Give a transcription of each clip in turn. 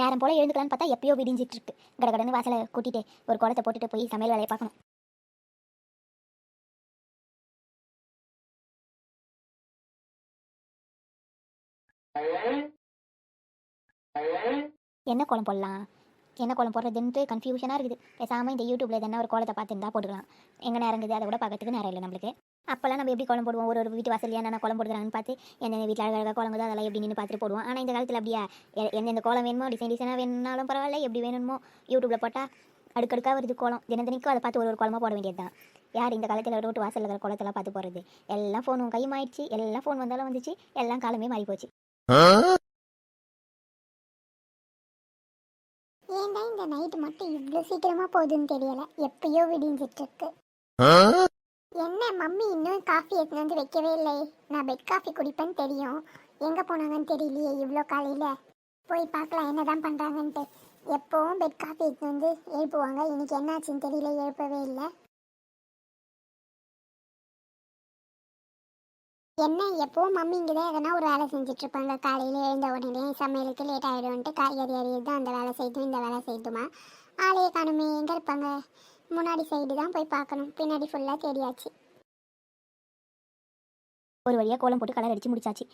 நேரம் போல எழுந்துக்கலான்னு பார்த்தா எப்பயோ விடிஞ்சிட்டு இருக்கு கடகடன்னு வாசலை கூட்டிட்டு ஒரு குளத்தை போட்டுட்டு போய் சமையல் வேலையை பார்க்கணும். என்ன குளம் போடலாம்? என்ன கோலம் போடுறதுன்ட்டு கன்ஃபியூஷனாக இருக்குது. பேசாமல் இந்த யூடியூப்ல எதனா ஒரு கோலத்தை பார்த்துருந்தா போட்டுக்கலாம். எங்கே நேரம் இருக்குது? அதை கூட பார்க்கறதுக்கு நேரம் இல்லை நம்மளுக்கு. அப்போல்லாம் நம்ம எப்படி கோலம் போடுவோம்? ஒரு ஒரு வீட்டு வாசல் என்னென்ன கோலம் போடுறாங்கன்னு பார்த்து எந்தெந்த வீட்டில் அழகாக கோலங்குதோ அதெல்லாம் எப்படி நின்று பார்த்துட்டு போடுவோம். ஆனால் இந்த காலத்தில் அப்படியா? எந்தெந்த கோலம் வேணுமோ டிசைன் டிசைனாக வேணும்னாலும் பரவாயில்ல. எப்படி வேணுமோ யூடியூப்ல போட்டால் அடுக்கடுக்காக வருது கோலம். தினத்தினைக்கும் அதை பார்த்து ஒரு ஒரு கோலமாக போட வேண்டியது தான். யார் இந்த காலத்தில் ரோட்டு வாசலில் இருக்கிற குளத்தெல்லாம் பார்த்து போகிறது எல்லாம் ஃபோன் கையுமாயிடுச்சு எல்லாம் ஃபோன் வந்தாலும் வந்துச்சு. எல்லாம் காலமே மாறி போச்சு ஏன்டா இந்த நைட் மட்டும் இவ்வளோ சீக்கிரமா போகுதுன்னு தெரியல. எப்பயோ விடிஞ்சிட்டு இருக்கு என்ன மம்மி இன்னும் காஃபி எடுத்துன்னு வந்து வைக்கவே இல்லை. நான் பெட் காஃபி குடிப்பேன்னு தெரியும். எங்க போனாங்கன்னு தெரியலையே இவ்வளோ காலையில. போய் பார்க்கலாம் என்னதான் பண்றாங்கன்ட்டு. எப்பவும் பெட் காஃபி எடுத்துன்னு வந்து எழுப்புவாங்க. இன்னைக்கு என்னாச்சுன்னு தெரியல எழுப்பவே இல்லை. என்ன எப்போவும் மம்மி இங்கே தான் எதனா ஒரு வேலை செஞ்சுட்டு இருப்பாங்க காலையில் எழுந்த உடனே சமையலுக்கு லேட் ஆகிடும்ட்டு காய்கறி அறியது அந்த வேலை செய்தும் இந்த வேலை செய்துமா ஆளையே காணுமே எங்கே இருப்பாங்க? முன்னாடி சைடு தான் போய் பார்க்கணும். பின்னாடி ஃபுல்லாக தெரியாச்சு ஒரு வழியாக கோலம் போட்டு கலர் அடித்து முடிச்சாச்சு.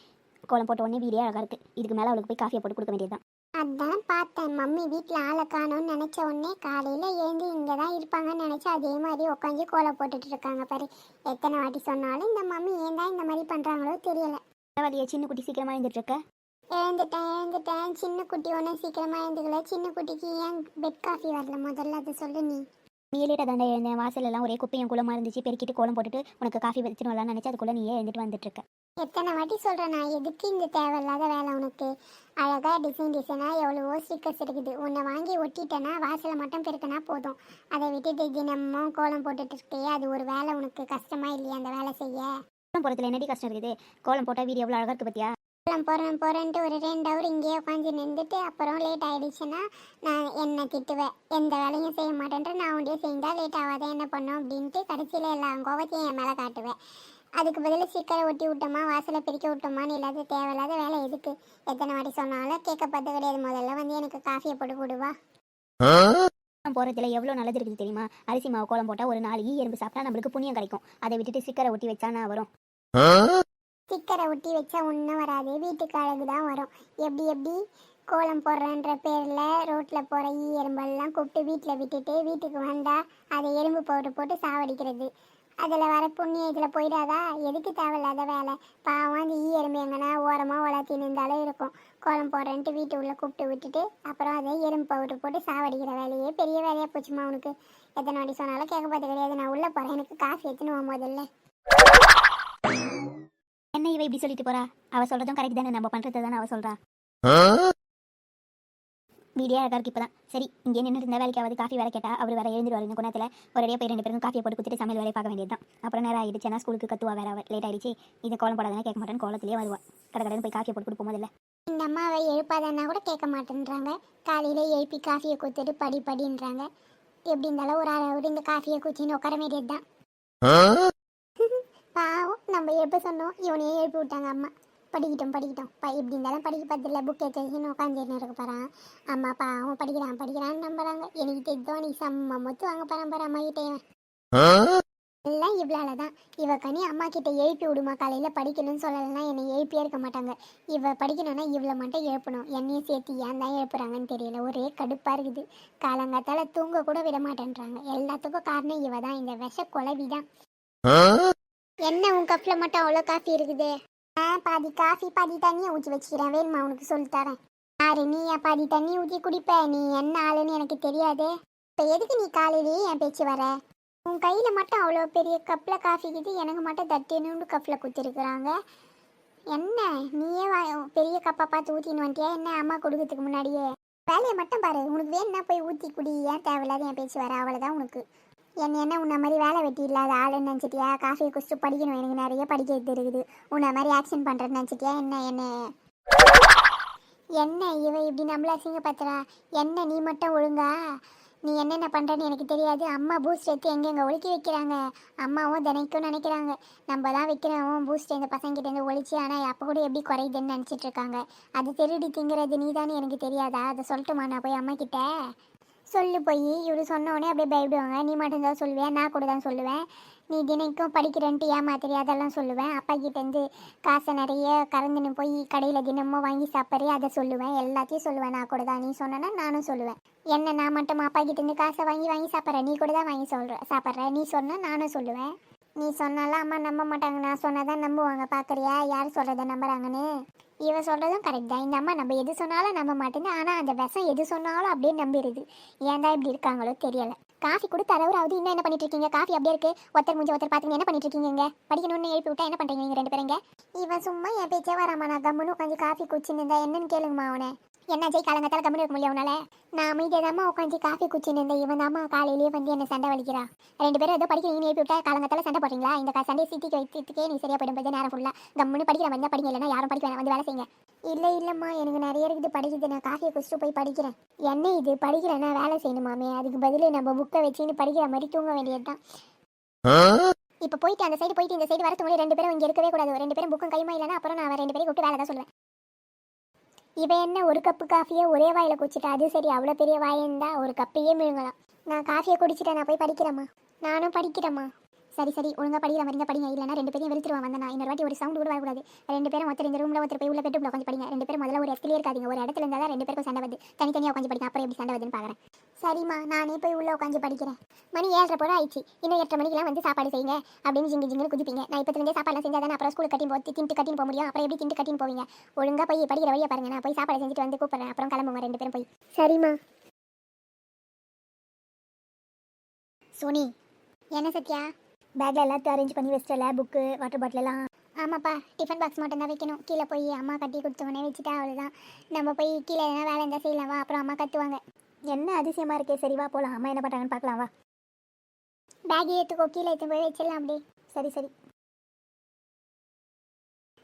கோலம் போட்ட உடனே வீடே அழகாக இருக்குது இதுக்கு மேலே அவளுக்கு போய் காஃபியை போட்டு கொடுக்க வேண்டியது தான் அதான் பார்த்தேன். மம்மி வீட்டில் ஆளை காணோம்னு நினச்ச உடனே காலையில் எழுந்து இங்கே தான் இருப்பாங்கன்னு நினச்சி அதே மாதிரி உட்காந்து கோலம் போட்டுட்டு இருக்காங்க பாரு. எத்தனை வாட்டி சொன்னாலும் இந்த மம்மி ஏன் தான் இந்த மாதிரி பண்ணுறாங்களோ தெரியல. பரவாயில்லையே சின்ன குட்டி சீக்கிரமாக எழுந்துட்டு இருக்க? எழுந்துட்டேன் எழுந்துட்டேன். சின்ன குட்டி ஒன்றும் சீக்கிரமாக எழுந்துக்கல. சின்ன குட்டிக்கு ஏன் பெட் காஃபி வரல? முதல்ல அதை சொல்லு நீ. நீ லேட்டாக தாண்டா எழுந்தேன் வாசல் எல்லாம் ஒரே குப்பையும் குளமாக இருந்துச்சு. பெருக்கிட்டு கோலம் போட்டுட்டு உனக்கு காஃபி வச்சுட்டு வரலாம்னு நினச்சி அதுக்குள்ளே நீயே எழுந்துட்டு வந்துட்டு இருக்க எத்தனை வாட்டி சொல்கிறேன் நான் எதுக்கு இந்த தேவையில்லாத வேலை உனக்கு? அழகாக டிசைன் டிசைனாக எவ்வளவோ ஸ்டிக்கர்ஸ் இருக்குது. உன்னை வாங்கி ஒட்டிட்டேன்னா வாசலை மட்டும் பெருக்கினா போதும். அதை விட்டுட்டு தினமும் கோலம் போட்டுட்டு இருக்கே அது ஒரு வேலை உனக்கு கஷ்டமா இல்லையா அந்த வேலை செய்ய? கோலம் போகிறதுல என்னடி கஷ்டம் இருக்குது? கோலம் போட்டால் வீடு எவ்வளோ அழகாக இருக்குது பார்த்தியா போகிறேன் போகிறேன்ட்டு ஒரு ரெண்டு ஹவர் இங்கேயே உட்காந்து நின்றுட்டு அப்புறம் லேட் ஆகிடுச்சுன்னா நான் என்ன திட்டுவேன். எந்த வேலையும் செய்ய மாட்டேன்ட்டு நான் உண்டே செஞ்சா லேட் ஆகாத என்ன பண்ணோம் அப்படின்ட்டு கடைசியில் எல்லா கோபத்தையும் என் மேலே காட்டுவேன். அதுக்கு பதிலா சீக்கிரம் ஒட்டி விட்டோமா வாசலை பிரிக்க விட்டோமான்னு இல்லாத தேவையில்லாத வேலை எதுக்கு? எத்தனை வாட்டி சொன்னாலும் கேட்க பார்த்து கிடையாது. முதல்ல வந்து எனக்கு காஃபியை போட்டு கொடுவா. கோலம் போகிறதுல எவ்வளோ நல்லது இருக்குது தெரியுமா? அரிசி மாவு கோலம் போட்டால் ஒரு நாலு ஈ எறும்பு சாப்பிட்டா நம்மளுக்கு புண்ணியம் கிடைக்கும். அதை விட்டுட்டு சிக்கரை ஒட்டி வச்சா நான் வரும். ஸ்டிக்கரை ஒட்டி வச்சா ஒன்றும் வராது. வீட்டுக்கு அழகு தான் வரும். எப்படி எப்படி? கோலம் போடுறேன்ற பேரில் ரோட்டில் போகிற ஈ எறும்பெல்லாம் கூப்பிட்டு வீட்டில் விட்டுட்டு வீட்டுக்கு வந்தால் அதை எறும்பு பவுடர் போட்டு சாவடிக்கிறது. அதில் வர புண்ணியத்தில் போயிடாதா? எதுக்கு தேவையில்லாத வேலை? பாவம் அந்த ஈ எறும்பு எங்கன்னா ஓரமாக வளர்த்தி நின்றாலே இருக்கும். கோலம் போடுறேன்ட்டு வீட்டு உள்ளே கூப்பிட்டு விட்டுட்டு அப்புறம் அதை எறும்பு பவுடர் போட்டு சாவடிக்கிற வேலையே பெரிய வேலையாக போச்சுமா உனக்கு. எத்தனை வாட்டி சொன்னாலும் கேட்க பார்த்து கிடையாது. நான் உள்ளே போகிறேன் எனக்கு காஃபி எடுத்துன்னு வா என்ன இவ இப்படி சொல்லிட்டு போறா. அவ சொல்றதும் கரெக்ட் தானே. நம்ம பண்றது தானே அவ சொல்றா. வீடியோ அழகா இருக்கு இப்பதான். சரி இங்கே நின்று இருந்த வேலைக்காவது காஃபி வேலை கேட்டா அவர் வேற எழுந்துருவாரு. இந்த குணத்துல ஒரேடியா போய் ரெண்டு பேரும் காஃபியை போட்டு கொடுத்துட்டு சமையல் வேலையை பார்க்க வேண்டியது தான் அப்புறம் நேரம் ஆயிடுச்சுன்னா ஸ்கூலுக்கு கத்துவா வேற லேட் ஆயிடுச்சு. இதை கோலம் போடாதானே கேட்க மாட்டேன்னு கோலத்திலேயே வருவா. கடை கடைன்னு போய் காஃபியை போட்டு கொடுப்போம் முதல்ல. இந்த அம்மாவை எழுப்பாதன்னா கூட கேட்க மாட்டேன்றாங்க. காலையில் எழுப்பி காஃபியை கொடுத்துட்டு படி படின்றாங்க. எப்படி இருந்தாலும் ஒரு அளவு இந்த காஃபியை குச்சின்னு உட்கார வேண்டியது தான் பாவம் நம்ம எப்போ சொன்னோம். இவனையே எழுப்பி விட்டாங்க அம்மா. படிக்கட்டும் படிக்கட்டும். ப எப்படி இருந்தாலும் படிக்க பார்த்துல புக் எடுத்து வச்சுன்னு உட்காந்துன்னு இருக்க போகிறான் அம்மா பாவம் படிக்கிறான் படிக்கிறான்னு நம்புறாங்க. எனக்கு தெரிஞ்சோ நீ செம்ம மொத்து வாங்க போகிறான் பாரு அம்மா கிட்டே. எல்லாம் இவ்வளால தான் இவ கனி அம்மா கிட்ட எழுப்பி விடுமா? காலையில் படிக்கணும்னு சொல்லலைன்னா என்னை எழுப்பியே இருக்க மாட்டாங்க. இவ படிக்கணும்னா இவ்வளோ மட்டும் எழுப்பணும். என்னையும் சேர்த்து ஏன் தான் எழுப்புறாங்கன்னு தெரியல. ஒரே கடுப்பாக இருக்குது. காலங்காத்தால தூங்க கூட விட மாட்டேன்றாங்க. எல்லாத்துக்கும் காரணம் இவ தான் இந்த விஷ குழவி தான் என்ன உன் கப்பில் மட்டும் அவ்வளோ காஃபி இருக்குது? ஆ பாதி காஃபி பாதி தண்ணியை ஊற்றி வச்சுக்கிறேன். வேணுமா உனக்கு சொல்லித்தரேன் தரேன். நீ என் பாதி தண்ணி ஊற்றி குடிப்ப? நீ என்ன ஆளுன்னு எனக்கு தெரியாதே. இப்போ எதுக்கு நீ காலையிலேயே என் பேச்சு வர? உன் கையில் மட்டும் அவ்வளோ பெரிய கப்பில் காஃபி இருக்குது. எனக்கு மட்டும் தட்டினு கப்பில் குத்திருக்குறாங்க. என்ன? நீயே வா- பெரிய கப்பை பார்த்து ஊற்றின்னு வந்துட்டியா? என்ன அம்மா கொடுக்கறதுக்கு முன்னாடியே? வேலையை மட்டும் பாரு. உனக்கு வேணும்னா போய் ஊற்றி குடி. ஏன் தேவையில்லாத என் பேச்சு வர? அவ்வளோதான் உனக்கு. என்ன என்ன உன்ன மாதிரி வேலை வெட்டி இல்லாத ஆளுன்னு நினச்சிட்டியா? காஃபியை குடிச்சு படிக்கணும். எனக்கு நிறைய படிக்கிறது இருக்குது உன்ன மாதிரி ஆக்ஷன் பண்ணுறேன்னு நினச்சிட்டியா? என்ன என்ன? என்ன இவன் இப்படி நம்மள அசிங்கப்படுத்துறா? என்ன நீ மட்டும் ஒழுங்கா? நீ என்னென்ன பண்ணுறன்னு எனக்கு தெரியாது. அம்மா பூஸ்ட் எடுத்து எங்கெங்கே ஒழிக்க வைக்கிறாங்க? அம்மாவும் தினைக்கும் நினைக்கிறாங்க. நம்ம தான் வைக்கிறவன் பூஸ்ட் இந்த பசங்கிட்டேருந்து ஒழிச்சு ஆனால் அப்போ கூட எப்படி குறையுதுன்னு நினச்சிட்டு இருக்காங்க? அது திருடி திங்கிறது நீ தானே எனக்கு தெரியாதா? அதை சொல்லட்டுமா நான் போய் அம்மா கிட்ட? சொல்லு போய் இவர் சொன்ன உடனே அப்படியே பயப்படுவாங்க. நீ மட்டும்தான் சொல்லுவேன் நான் கூட தான் சொல்லுவேன். நீ தினைக்கும் படிக்கிறேன்ட்டு ஏமாத்திரி அதெல்லாம் சொல்லுவேன். அப்பா கிட்டேருந்து காசை நிறைய கறந்துன்னு போய் கடையில் தினமும் வாங்கி சாப்பிட்றே அதை சொல்லுவேன். எல்லாத்தையும் சொல்லுவேன். நான் கூட தான் நீ சொன்னேன்னா நானும் சொல்லுவேன். என்ன நான் மட்டும்? அப்பா கிட்டேருந்து காசை வாங்கி வாங்கி சாப்பிட்றேன் நீ கூட தான் வாங்கி சொல்கிற சாப்பிட்ற. நீ சொன்னால் நானும் சொல்லுவேன். நீ சொன்னாலும் அம்மா நம்ப மாட்டாங்க. நான் சொன்னாதான் நம்புவாங்க. பார்க்குறியா? யார் சொல்கிறத நம்புறாங்கன்னு? இவ சொல்கிறதும் கரெக்ட் தான். இந்த அம்மா நம்ம எது சொன்னாலும் நம்ப மாட்டேங்குது ஆனால் அந்த விஷம் எது சொன்னாலும் அப்படியே நம்பிடுது ஏன் தான் இப்படி இருக்காங்களோ தெரியல. காஃபி கொடுத்து அளவுறாவது இன்னும் என்ன பண்ணிட்டு இருக்கீங்க? காஃபி அப்படியே இருக்கு. ஒருத்தர் முடிஞ்ச ஒருத்தர் பார்த்துங்க என்ன பண்ணிட்டு இருக்கீங்க இங்க? படிக்கணும்னு எழுப்பி விட்டா என்ன பண்ணுறீங்க நீங்கள் ரெண்டு பேருங்க இவன் சும்மா என் பேச்சே வராமா நான் கம்முன்னு உட்காந்து காஃபி குச்சின்னு இருந்தா என்னன்னு கேளுங்கம்மா அவனை. என்ன ஜெய் காலங்கத்தால கம்முன்னு இருக்க முடியும் அவனால நான் அமைதியாதாம்மா உட்காந்து காஃபி குச்சின்னு இருந்தேன். இவன் தாம்மா காலையிலேயே வந்து என்ன சண்டை வலிக்கிறா. ரெண்டு பேரும் ஏதோ படிக்கிறீங்கன்னு எழுப்பி விட்டா காலங்கத்தால சண்டை போடுறீங்களா? இந்த க- சண்டையை சித்திக்கு வைக்கிறதுக்கே நீ சரியா போயிடும். போது நேரம் ஃபுல்லா கம்முன்னு படிக்கிற மாதிரி படிங்க. இல்லைன்னா யாரும் படிக்க வேணாம். வந்து வேலை செய்யுங்க. இல்லை இல்லைம்மா. எனக்கு நிறைய இருக்குது. படிக்குது. நான் காஃபியை குடிச்சிட்டு போய் படிக்கிறேன். என்ன இது? படிக்கிறேன்னா வேலை செய்யணுமாமே அதுக்கு பதில் நம்ம புக்கை வச்சுன்னு படிக்கிற மாதிரி தூங்க வேண்டியது தான் இப்போ போயிட்டு அந்த சைடு போயிட்டு இந்த சைடு வரது முன்னாடி ரெண்டு பேரும் இங்கே இருக்கவே கூடாது. ரெண்டு பேரும் புக்கும் கைமா இல்லைன்னா அப்புறம் நான் ரெண்டு பேரும் கூப்பிட்டு வேலை தான் சொல்லுவேன். இவன் என்ன ஒரு கப்பு காஃபியை ஒரே வாயில் குடிச்சிட்டா? அது சரி அவ்வளோ பெரிய வாயிருந்தா ஒரு கப்பையே மிழுங்கலாம் நான் காஃபியை குடிச்சிட்டேன். நான் போய் படிக்கிறேம்மா. நானும் படிக்கிறேம்மா. சரி சரி ஒழுங்கா படிக்கிற மாதிரி படிங்க. இல்லைன்னா ரெண்டு பேரும் வெளுத்துருவான் வந்தா இன்னொரு வாட்டி ஒரு சவுண்ட் கூட வரக்கூடாது. ரெண்டு பேரும் ஒருத்தர் இந்த ரூம்ல ஒருத்தர் போய் உள்ள பெட்ரூம்ல உட்காந்து படிங்க. ரெண்டு பேரும் முதல்ல ஒரு இடத்துல இருக்காதிங்க. ஒரு இடத்துல இருந்தா ரெண்டு பேருக்கும் சண்டை வந்து தனித்தனியாக உட்காந்து படிங்க. அப்புறம் எப்படி சண்டை வருதுன்னு பார்க்குறேன் சரிம்மா நானே போய் உள்ள உட்காந்து படிக்கிறேன். மணி ஏழரை போல ஆயிடுச்சு. இன்னும் எட்டரை மணிக்கெல்லாம் வந்து சாப்பாடு செய்யுங்க. அப்படின்னு ஜிங்கு ஜிங்குன்னு குதிப்பீங்க. நான் இப்போ சாப்பாடுலாம் செஞ்சால் தானே அப்புறம் ஸ்கூல் கட்டி போ திண்டு கட்டின்னு போக முடியும். அப்புறம் எப்படி திண்டு கட்டின்னு போவீங்க? ஒழுங்கா போய் படிக்கிற வழியை பாருங்க. நான் போய் சாப்பாடு செஞ்சுட்டு வந்து கூப்பிடுறேன். அப்புறம் கிளம்புங்க ரெண்டு பேரும் போய். சரிம்மா. சோனி என்ன சத்யா? பேக்கில் எல்லாத்தையும் அரேஞ்ச் பண்ணி வச்சிட்டல புக்கு வாட்டர் பாட்டிலெல்லாம் ஆமாப்பா டிஃபன் பாக்ஸ் மட்டும் தான் வைக்கணும். கீழே போய் அம்மா கட்டி கொடுத்தவொடனே வச்சுட்டா அவ்வளோதான் நம்ம போய் கீழே எதனா வேலை இருந்தால் செய்யலாம் வா அப்புறம் அம்மா கத்துவாங்க என்ன அதிசயமா இருக்கே சரி வா அம்மா என்ன பண்ணுறாங்கன்னு பார்க்கலாம் வா. பேக் ஏற்றுக்கோ கீழே எடுத்து போய் வச்சிடலாம் அப்படி சரி சரி.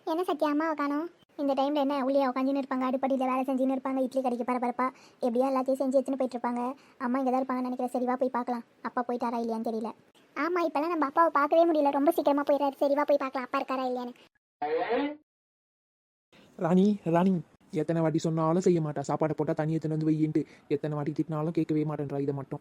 என்ன சத்யா அம்மாவை காணும்? இந்த டைமில் என்ன உள்ளே உட்காந்துன்னு இருப்பாங்க அடுப்படியில் வேலை செஞ்சுன்னு இருப்பாங்க இட்லி கறிக்கு பரபரப்பா எப்படியா எல்லாத்தையும் செஞ்சு எடுத்துன்னு போயிட்டு இருப்பாங்க. அம்மா இங்கே தான் இருப்பாங்கன்னு நினைக்கிறேன். சரிவா போய் பார்க்கலாம். அப்பா போயிட்டாரா இல்லையான்னு தெரியல. ஆமாம் இப்போலாம் நம்ம அப்பாவை பார்க்கவே முடியல. ரொம்ப சீக்கிரமாக போயிடுறாரு. சரி வா போய் பார்க்கலாம். அப்பா இருக்காரா இல்லையான்னு. ராணி ராணி எத்தனை வாட்டி சொன்னாலும் செய்ய மாட்டா. சாப்பாடை போட்டால் தண்ணி எத்தனை வந்து வையின்ட்டு. எத்தனை வாட்டி திட்டினாலும் கேட்கவே மாட்டேன்றா இதை மட்டும்.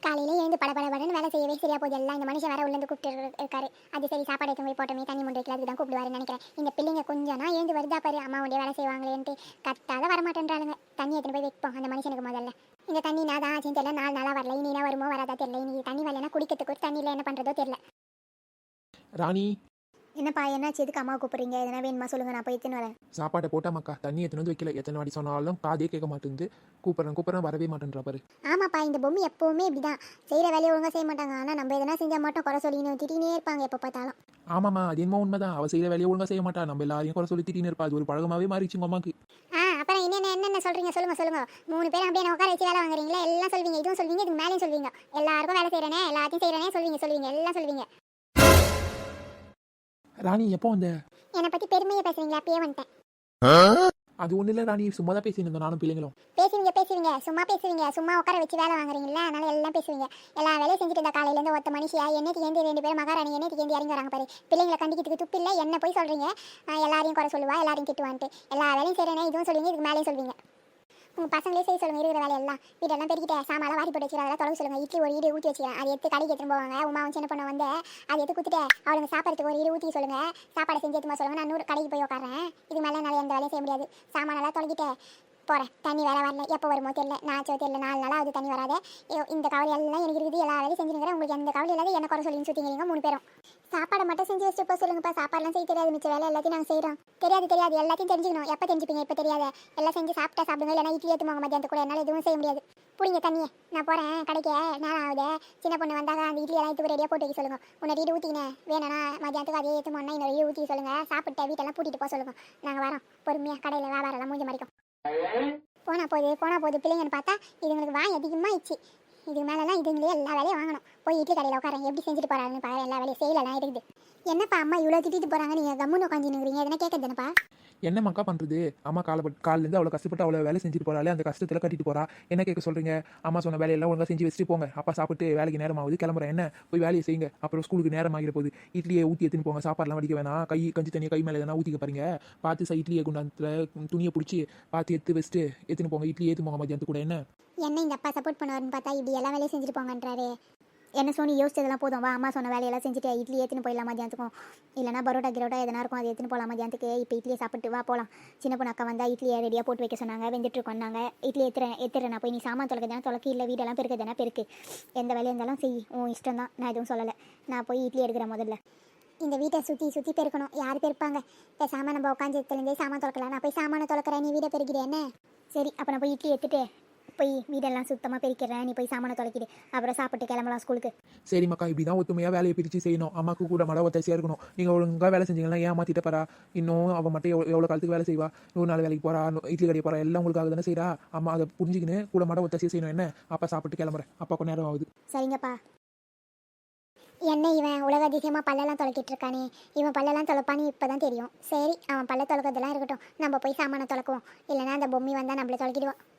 காலையில எழுந்து பட பட படன்னு வேலை செய்யவே சரியா போகுது. எல்லாம் இந்த மனுஷன் வேற உள்ளேருந்து கூப்பிட்டு இரு- இருக்காரு. அது சரி சாப்பாடு எடுத்து போய் போட்டோமே தண்ணி முண்டை வைக்கல அதுக்கு தான் கூப்பிடுவாருன்னு நினைக்கிறேன். இந்த பிள்ளைங்க கொஞ்சம் நான் எழுந்து வருதா பாரு. அம்மா உடைய வேலை செய்வாங்களேன்ட்டு. கத்தாத வரமாட்டேன்றாளுங்க. தண்ணி எடுத்துன்னு போய் வைப்போம். அந்த மனுஷனுக்கு முதல்ல. இந்த தண்ணி நான் தான் ஆச்சுன்னு தெரியல. நாலு நாளாக வரல. இனி வருமோ வராதா தெரியல. இனி தண்ணி வரலன்னா குடிக்கிறதுக்கு ஒரு தண்ணியில் என்ன பண்ணுறதோ தெரியல. ராணி. என்னப்பா என்னாச்சு? எதுக்கு அம்மா கூப்பிடுறீங்க? எதனா வேணுமா சொல்லுங்க. நான் போய் எடுத்துன்னு வரேன். சாப்பாடை போட்டா மக்கா தண்ணி எத்தனை வந்து வைக்கல. எத்தனை வாட்டி சொன்னாலும் காதே கேட்க மாட்டேங்குது. கூப்பிட்றேன் கூப்பிட்றேன் வரவே மாட்டேன்றா பாரு. ஆமாப்பா இந்த பொம்மை எப்பவுமே இப்படிதான். செய்கிற வேலையை ஒழுங்கா செய்ய மாட்டாங்க. ஆனால் நம்ம எதனா செஞ்சால் மட்டும் குறை சொல்லின்னு திட்டினே இருப்பாங்க எப்போ பார்த்தாலும். ஆமாம்மா அது என்னமோ உண்மைதான். அவள் செய்கிற வேலையை ஒழுங்கா செய்ய மாட்டா. நம்ம எல்லாரையும் குறை சொல்லி திட்டின்னு இருப்பா. அது ஒரு பழகமாவே மாறிச்சு உங்க அம்மாக்கு. ஆ அப்புறம் என்னென்ன என்னென்ன சொல்றீங்க? சொல்லுங்க சொல்லுங்க. மூணு பேரும் அப்படியே உட்கார வச்சு வேலை வாங்குறீங்களா? எல்லாம் சொல்வீங்க இதுவும் சொல்வீங்க இதுக்கு மேலேயும் சொல்வீங்க. எல்லாருக்கும் வேலை செய்யறேனே எல்லாத்தையும் செய்யறேனே சொல்வீங்க சொல்வீங்க எல்லாம் சொல்வீங்க. ராணி எப்போ வந்த? என்னை பத்தி பெருமையை பேசுறீங்களா? அப்பயே வந்துட்டேன். அது ஒன்றும் இல்லை ராணி சும்மா தான் பேசிட்டு இருந்தோம் நானும் பிள்ளைங்களும். பேசுவீங்க பேசுவீங்க சும்மா பேசுவீங்க சும்மா உட்கார வச்சு வேலை வாங்குறீங்களா அதனால எல்லாம் பேசுவீங்க. எல்லா வேலையும் செஞ்சுட்டு இருந்த காலையில இருந்து ஒத்த மனுஷியா என்னைக்கு ஏந்தி ரெண்டு பேரும் மகாராணி என்னைக்கு ஏந்தி இறங்கி வராங்க பாரு. பிள்ளைங்களை கண்டிக்கிறதுக்கு துப்பு இல்லை என்ன போய் சொல்றீங்க. எல்லாரையும் குறை சொல்லுவா எல்லாரையும் திட்டுவான்ட்டு. எல்லா வேலையும் செய்யறேனே இதுவும் சொல்லுவீங்க இதுக்கு மேலேயும் சொல்வீங்க. உங்கள் பசங்களே செய்ய சொல்லுங்கள் இருக்கிற வேலையெல்லாம். வீட்டெல்லாம் பெருக்கிட்ட சாமாலாம் வாரி போட்டு வச்சுக்கிறேன் அதெல்லாம் தொலைவு சொல்லுங்க. இட்லி ஒரு ஈடு ஊற்றி வச்சுக்கிறேன். அது எடுத்து கடைக்கு எடுத்துன்னு போவாங்க. உமாவும் சின்ன பொண்ணு வந்து அதை எடுத்து குத்துட்டு அவளுங்க சாப்பாடுக்கு ஒரு ஈடு ஊற்றி சொல்லுங்க. சாப்பாடு செஞ்சு எடுத்துமா சொல்லுங்க. நான் நூறு கடைக்கு போய் உட்காறேன் இது மேலே என்னால் எந்த வேலையும் செய்ய முடியாது. சாமானெல்லாம் தொலைக்கிட்டு போகிறேன் தண்ணி வேலை வரல. எப்போ வருமோ தெரியல. நான் சோ தெரியல. நாலு நாளாக அது தண்ணி வராது. இந்த கவலை எல்லாம் எனக்கு இருக்குது. எல்லா வேலையும் செஞ்சுருக்கிறேன் உங்களுக்கு எந்த கவலை இல்லாத என்ன குறை சொல்லி சுற்றிங்க மூணு பேரும். சாப்பாடை மட்டும் செஞ்சு வச்சுட்டு போக சொல்லுங்கப்பா. சாப்பாடுலாம் செய்ய தெரியாது. மிச்ச வேலை எல்லாத்தையும் நாங்கள் செய்கிறோம் தெரியாது தெரியாது. எல்லாத்தையும் தெரிஞ்சுக்கணும். எப்போ தெரிஞ்சுப்பீங்க? இப்போ தெரியாது. எல்லாம் செஞ்சு சாப்பிட்டா சாப்பிடுங்க. இல்லைனா இட்லி ஏற்றுவாங்க மத்தியானத்து கூட. என்னால் எதுவும் செய்ய முடியாது. பிடிங்க தண்ணியை. நான் போகிறேன் கடைக்கு. நேரம் ஆகுது. சின்ன பொண்ணு வந்தாங்க அந்த இட்லி எல்லாம் எடுத்து ரெடியாக போட்டு வைக்க சொல்லுங்க. உன்னை வீடு ஊற்றினேன் வேணும்னா மத்தியானத்துக்கு அதே ஏற்றுமோன்னா இன்னொரு ஊற்றி சொல்லுங்க. சாப்பிட்டு வீட்டெல்லாம் பூட்டிட்டு போக சொல்லுங்க. நாங்கள் வரோம். பொறுமையாக கடையில் வியாபாரம்லாம் முடிஞ்ச மாதிரிக்கும். போனா போகுது போனா போகுது. பிள்ளைங்கன்னு பார்த்தா இதுங்களுக்கு வாய் அதிகமாக ஆயிடுச்சு இதுக்கு மேலெல்லாம் இதுங்களே எல்லா வேலையும் வாங்கணும். போய் இட்லி கடையில் உட்காரன். எப்படி செஞ்சுட்டு போகிறாருன்னு பாரு எல்லா வேலையும் செய்யலாம் இருக்குது என்னப்பா அம்மா இவ்வளோ திட்டிட்டு போகிறாங்க நீங்கள் கம்முன்னு உட்காந்து நிற்கிறீங்க எதனா கேட்கறதுனப்பா என்ன மக்கா பண்ணுறது அம்மா காலை காலிலேருந்து அவ்வளோ கஷ்டப்பட்டு அவ்வளோ வேலை செஞ்சுட்டு போறாளே அந்த கஷ்டத்தில் கட்டிட்டு போறா. என்ன கேட்க சொல்கிறீங்க அம்மா சொன்ன வேலையெல்லாம் ஒழுங்கா செஞ்சு வச்சுட்டு போங்க. அப்பா சாப்பிட்டு வேலைக்கு நேரம் ஆகுது கிளம்புறேன். என்ன? போய் வேலையை செய்யுங்க. அப்புறம் ஸ்கூலுக்கு நேரம் ஆகிட போகுது. இட்லியை ஊற்றி எடுத்துன்னு போங்க. சாப்பாடுலாம் வடிக்க வேணாம். கை கஞ்சி தண்ணியை கை மேலே எதனா ஊற்றிக்க பாருங்க. பார்த்து இட்லியை குண்டாத்துல துணியை பிடிச்சி பார்த்து எடுத்து வச்சுட்டு எடுத்துன்னு போங்க. இட்லி ஏற்று போங்க மதியானத்து கூட. என்ன? என்ன இந்த அப்பா சப்போர்ட் பண்ணுவாருன்னு பார்த்தா இப்படி எல்லா வேலையும் செஞ்சுட்டு போங்கன்றாரு. என்ன சோனி யோசிச்சதெல்லாம் போதும். வா அம்மா சொன்ன வேலையெல்லாம் செஞ்சுட்டு இட்லி ஏற்றுன்னு போயிடலாம் மதியானத்துக்கும் இல்லைனா பரோட்டா கிரோட்டா எதனா இருக்கும் அது எடுத்துன்னு போகலாம் மதியானத்துக்கு இப்போ இட்லியை சாப்பிட்டு வா போகலாம் சின்ன பொண்ணு அக்கா வந்தால் இட்லியை ரெடியாக போட்டு வைக்க சொன்னாங்க வெந்துட்டு இருக்கோன்னாங்க இட்லி ஏற்றுறேன் ஏற்றுறேன் நான் போய். நீ சாமான் தொலைக்கதானே தொலைக்கி இல்லை வீடெல்லாம் பெருக்கதானே பெருக்கு. எந்த வேலையாக இருந்தாலும் செய் உன் இஷ்டம் தான். நான் எதுவும் சொல்லலை. நான் போய் இட்லி எடுக்கிறேன் முதல்ல. இந்த வீட்டை சுற்றி சுற்றி பெருக்கணும். யார் பெருப்பாங்க? பேசாமல் நம்ம உட்காந்து உட்காந்துலேருந்தே சாமான் தொலைக்கலாம். நான் போய் சாமானை தொலைக்கிறேன். நீ வீடை பெருக்கிறேன் என்ன? சரி அப்போ நான் போய் இட்லி எடுத்துட்டு போய் வீடெல்லாம் சுத்தமாக பெருக்கிறேன். நீ போய் சாமானை தொலைக்கிடு. அப்புறம் சாப்பிட்டு கிளம்பலாம் ஸ்கூலுக்கு. சரி மக்கா இப்படி தான் ஒத்துமையாக வேலையை பிரித்து செய்யணும். அம்மாக்கு கூட மட ஒத்தாசியாக இருக்கணும் நீங்கள் ஒழுங்காக வேலை செஞ்சீங்கன்னா ஏன் மாற்றிட்டு போறா? இன்னும் அவள் மட்டும் எவ்வளோ எவ்வளோ காலத்துக்கு வேலை செய்வா? நூறு நாள் வேலைக்கு நூ- இட்லி கடைக்கு போறா எல்லாம் உங்களுக்காக தானே செய்றா? அம்மா அதை புரிஞ்சுக்கின்னு கூட மட ஒத்தாசியாக செய்யணும். என்ன? அப்பா சாப்பிட்டு கிளம்புறேன். அப்பா கொஞ்ச நேரம் ஆகுது. சரிங்கப்பா. என்ன இவன்? உலக அதிசயமாக பல்லெல்லாம் தொலைக்கிட்டு இருக்கானே. இவன் பல்லெல்லாம் தொலைப்பான்னு இப்போ தான் தெரியும். சரி அவன் பல்ல தொலைக்கிறதெல்லாம் இருக்கட்டும். நம்ம போய் சாமானை தொலைக்குவோம். இல்லைன்னா அந்த பொம்மி வந்தால் நம்மள தொலைக்கிடுவான்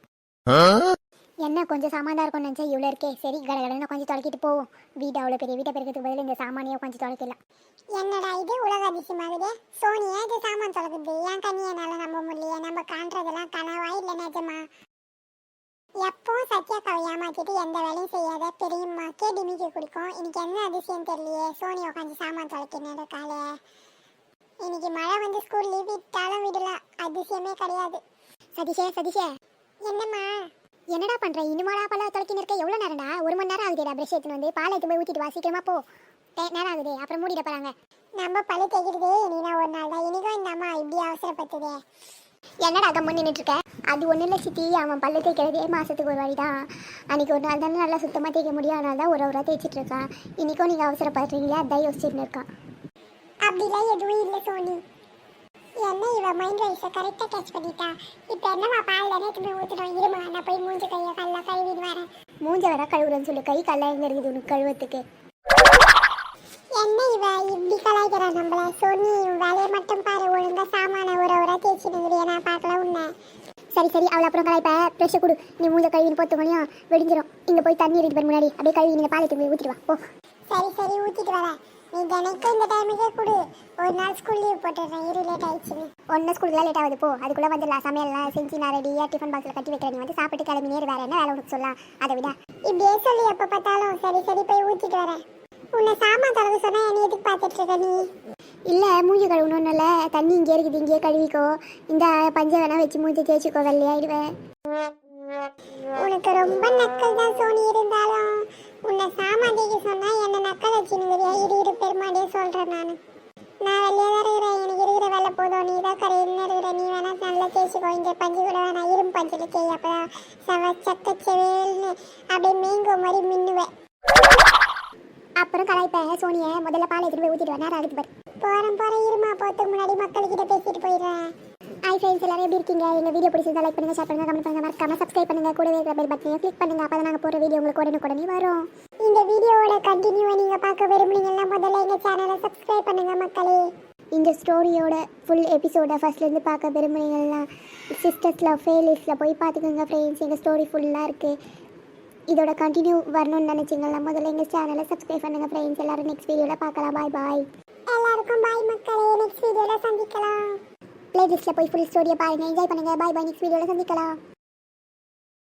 என்ன கொஞ்சம் சாமான் தான் இருக்கும்னு நினச்சா இவ்வளோ இருக்கே. சரி கடகடன்னு கொஞ்சம் தொலைக்கிட்டு போவோம். வீடு அவ்வளோ பெரிய வீட்டை பெருக்கிறதுக்கு பதில் இந்த சாமானியை கொஞ்சம் தொலைக்கலாம் என்னடா இது? உலக அதிசயமாகுது சோனியா இது சாமான் தொலைக்குது ஏன் கண்ணியனால நம்ப முடியலையே? நம்ம காண்றதெல்லாம் கனவா இல்லை நிஜமா? எப்பவும் சத்யாக்காவை ஏமாத்திட்டு எந்த வேலையும் செய்யாத பெரியம்மாக்கே டிமிக்கி குடிக்கும். இன்னைக்கு என்ன அதிசயம் தெரியலையே? சோனி உட்காந்து சாமான் தொலைக்கணும் இருக்காளே இன்னைக்கு மழை வந்து ஸ்கூல் லீவ் விட்டாலும் விடல. அதிசயமே கிடையாது. சதீஷே சதீஷே. என்னம்மா? என்னடா பண்ற? இனிமாடா பல தொலைக்கின்னு இருக்க? எவ்வளோ நேரம்டா? ஒரு மணி நேரம் ஆகுதுடா பிரஷ் எடுத்துன்னு வந்து. பாலை எடுத்து போய் ஊற்றிட்டு வா. சீக்கிரமா போ. டே- நேரம் ஆகுது. அப்புறம் மூடிட போறாங்க. நம்ம பழி தேய்க்கிறதே இனினா ஒரு நாள் தான். இனிக்கும் இந்த அம்மா இப்படி அவசரப்பட்டதே. என்னடா அதை நின்றுட்டு இருக்க? அது ஒன்றும் இல்லை சித்தி. அவன் பல்லு தேய்க்கிறதே மாதத்துக்கு ஒரு வாடி தான் அன்றைக்கி ஒரு நாள் தானே நல்லா சுத்தமாக தேய்க்க முடியும். அதனால தான் ஒரு ஒரு தேய்ச்சிட்டு இருக்கான். இன்றைக்கும் நீங்கள் அவசரப்படுறீங்களா? அதான் யோசிச்சுட்டு இருக்கான். அப்படிலாம் எதுவும் இல்லை சோனி. என்ன இவ மைண்ட் ரைஸை கரெக்டாக கேட்ச் பண்ணிட்டா. இப்போ என்னம்மா பால் தானே திரும்ப ஊற்றிட்டோம் இருமா நான் போய் மூஞ்சி கையை கல்ல கழுவிட்டு வரேன். மூஞ்ச வேற கழுவுறேன்னு சொல்லு. கை கல்ல எங்க இருக்குது உனக்கு கழுவத்துக்கு என்ன இவ இப்படி கலாய்க்கிறா நம்மள? சொன்னி வேலையை மட்டும் பாரு. ஒழுங்கா சாமான ஒரு ஒரு தேய்ச்சி நிக்கிறியா நான் பார்க்கல உன்னை. சரி சரி. அவளை அப்புறம் கலாய்ப்ப ப்ரெஷ்ஷை கொடு. நீ மூஞ்ச கழுவின்னு பொத்து மணியும் வெடிஞ்சிரும். இங்கே போய் தண்ணி எடுத்து முன்னாடி அப்படியே கழுவி நீங்கள் பால் எடுத்து போய் ஊற்றிட்டு வா. போ. சரி சரி. ஊற்றிட்டு வரேன். நீ தினைக்கும் இந்த டைமுக்கே கொடு. ஒரு நாள் ஸ்கூல் லீவ் போட்டுடுறேன். இரு லேட் ஆயிடுச்சுன்னு ஒன்று ஸ்கூலுக்குலாம் லேட் ஆகுது போ. அதுக்குள்ளே வந்துடலாம். சமையல்லாம் செஞ்சு நான் ரெடியாக டிஃபன் பாக்ஸில் கட்டி வைக்கிறேன். நீ வந்து சாப்பிட்டு கிளம்பி நேர் வேறு என்ன வேலை உனக்கு சொல்லலாம்? அதை விட. இப்படியே சொல்லி எப்போ பார்த்தாலும் சரி சரி போய் ஊற்றிட்டு வரேன். உன்னை சாமான் தரவு சொன்னா என்ன எதுக்கு பார்த்துட்டு இருக்க நீ? இல்லை மூஞ்சி கழுவணும் இல்லை. தண்ணி இங்கே இருக்குது இங்கேயே கழுவிக்கோ. இந்த பஞ்சை வேணா வச்சு மூஞ்சி தேய்ச்சிக்கோ வெள்ளையாயிடுவேன். உனக்கு ரொம்ப நக்கல் தான் சோனி இருந்தாலும். உன்னை சாமான் சொன்னா என்ன நக்கல் வச்சுனுங்கிறியா இரு இரு பெருமாடியே சொல்கிறேன் நான். நான் வெளியே தான் இருக்கிறேன். எனக்கு இருக்கிற வேலை போதும். நீ தான் கரையில் இருக்கிற. நீ வேணா நல்லா தேய்ச்சிக்கோ இங்கே பஞ்சு கூட வேணாம். இரும்பு பஞ்சில் தேய். அப்போ செவ சக்க செவேல்னு அப்படியே மேங்கோ மாதிரி மின்னுவேன். அப்புறம் கலாய்ப்பேன் சோனியை முதல்ல பால் எடுத்துட்டு போய் ஊற்றிட்டு நேரம் ஆகுது பாரு. போகிறேன் போகிறேன் இருமா போகிறதுக்கு முன்னாடி மக்கள்கிட்ட பேசிட்டு போயிடுறேன். ஹாய் ஃப்ரெண்ட்ஸ் எல்லாரும் எப்படி இருக்கீங்க? எங்கள் வீடியோ பிடிச்சிருந்தா லைக் பண்ணுங்கள் ஷேர் பண்ணுங்கள் கமெண்ட் பண்ணுங்கள் மறக்காம சப்ஸ்கிரைப் பண்ணுங்கள் கூடவே இருக்கிற பெல் பட்டனை கிளிக் பண்ணுங்கள் அப்போ நாங்கள் போகிற வீடியோ உங்களுக்கு உடனே உடனே வரும். இந்த வீடியோவோட கண்டினியூவை நீங்கள் பார்க்க விரும்புனீங்கன்னா முதல்ல எங்கள் சேனலை சப்ஸ்கிரைப் பண்ணுங்க மக்களே. இந்த ஸ்டோரியோட ஃபுல் எபிசோடை ஃபஸ்ட்லேருந்து பார்க்க விரும்புனீங்கன்னா சிஸ்டர்ஸில் ஃபேலிஸில் போய் பார்த்துக்கோங்க ஃப்ரெண்ட்ஸ் எங்கள் ஸ்டோரி ஃபுல்லாக இருக்குது இதோட கண்டினியூ வரணும்னு நினைச்சீங்களா முதல்ல எங்கள் சேனலை சப்ஸ்கிரைப் பண்ணுங்கள் ஃப்ரெண்ட்ஸ் எல்லோரும் நெக்ஸ்ட் வீடியோவில் பார்க்கலாம். பாய் பாய் எல்லாருக்கும் பாய் மக்களே. நெக்ஸ்ட் வீடியோவில் சந்திக்கலாம். பிளேலிஸ்ட்டில் போய் ஃபுல் ஸ்டோரியை பாருங்கள் என்ஜாய் பண்ணுங்கள் பாய் பாய் நெக்ஸ்ட் வீடியோவில் சந்திக்கலாம்.